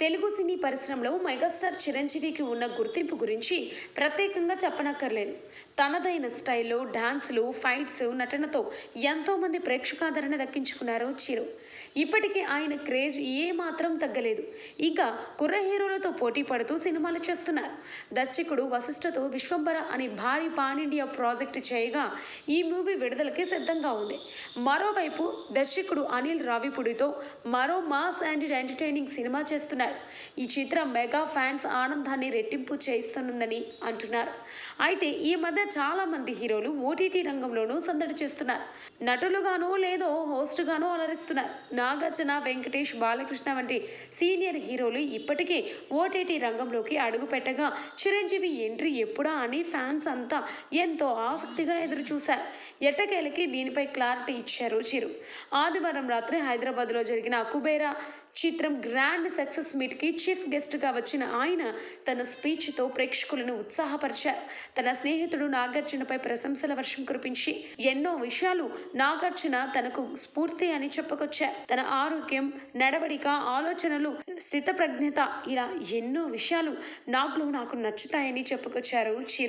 తెలుగు సినీ పరిశ్రమలో మెగాస్టార్ చిరంజీవికి ఉన్న గుర్తింపు గురించి ప్రత్యేకంగా చెప్పనక్కర్లేదు. తనదైన స్టైల్లో డాన్సులు ఫైట్స్ నటనతో ఎంతోమంది ప్రేక్షకాదరణ దక్కించుకున్నారు చిరు. ఇప్పటికీ ఆయన క్రేజ్ ఏమాత్రం తగ్గలేదు. ఇంకా కుర్ర హీరోలతో పోటీ పడుతూ సినిమాలు చేస్తున్నారు. దర్శకుడు వశిష్ఠతో విశ్వంబర అనే భారీ పాన్ ఇండియా ప్రాజెక్టు చేయగా ఈ మూవీ విడుదలకి సిద్ధంగా ఉంది. మరోవైపు దర్శకుడు అనిల్ రావిపూడితో మరో మాస్ అండ్ ఎంటర్టైనింగ్ సినిమా చేస్తున్నారు. ఈ చిత్రం మెగా ఫ్యాన్స్ ఆనందాన్ని రెట్టింపు చేస్తుందని అంటున్నారు. అయితే ఈ మధ్య చాలా మంది హీరోలు ఓటీటీ రంగంలోనూ సందడి చేస్తున్నారు. నటులుగానో లేదో హోస్ట్గానో అలరిస్తున్నారు. నాగార్జున వెంకటేష్ బాలకృష్ణ వంటి సీనియర్ హీరోలు ఇప్పటికే ఓటీటీ రంగంలోకి అడుగుపెట్టగా చిరంజీవి ఎంట్రీ ఎప్పుడా అని ఫ్యాన్స్ అంతా ఎంతో ఆసక్తిగా ఎదురు చూశారు ఎట్టకేలకి దీనిపై క్లారిటీ ఇచ్చారు చిరు. ఆదివారం రాత్రి హైదరాబాద్లో జరిగిన కుబేరా చిత్రం గ్రాండ్ సక్సెస్ మీట్కి చీఫ్ గెస్ట్గా వచ్చిన ఆయన తన స్పీచ్తో ప్రేక్షకులను ఉత్సాహపరిచారు. తన స్నేహితుడు నాగార్జునపై ప్రశంసల వర్షం కురిపించి ఎన్నో విషయాలు నాగార్జున తనకు స్ఫూర్తి అని చెప్పుకొచ్చారు. తన ఆరోగ్యం నడవడిక ఆలోచనలు స్థితప్రజ్ఞత ఇలా ఎన్నో విషయాలు నాగ్లో నాకు నచ్చుతాయని చెప్పుకొచ్చారు చిరు.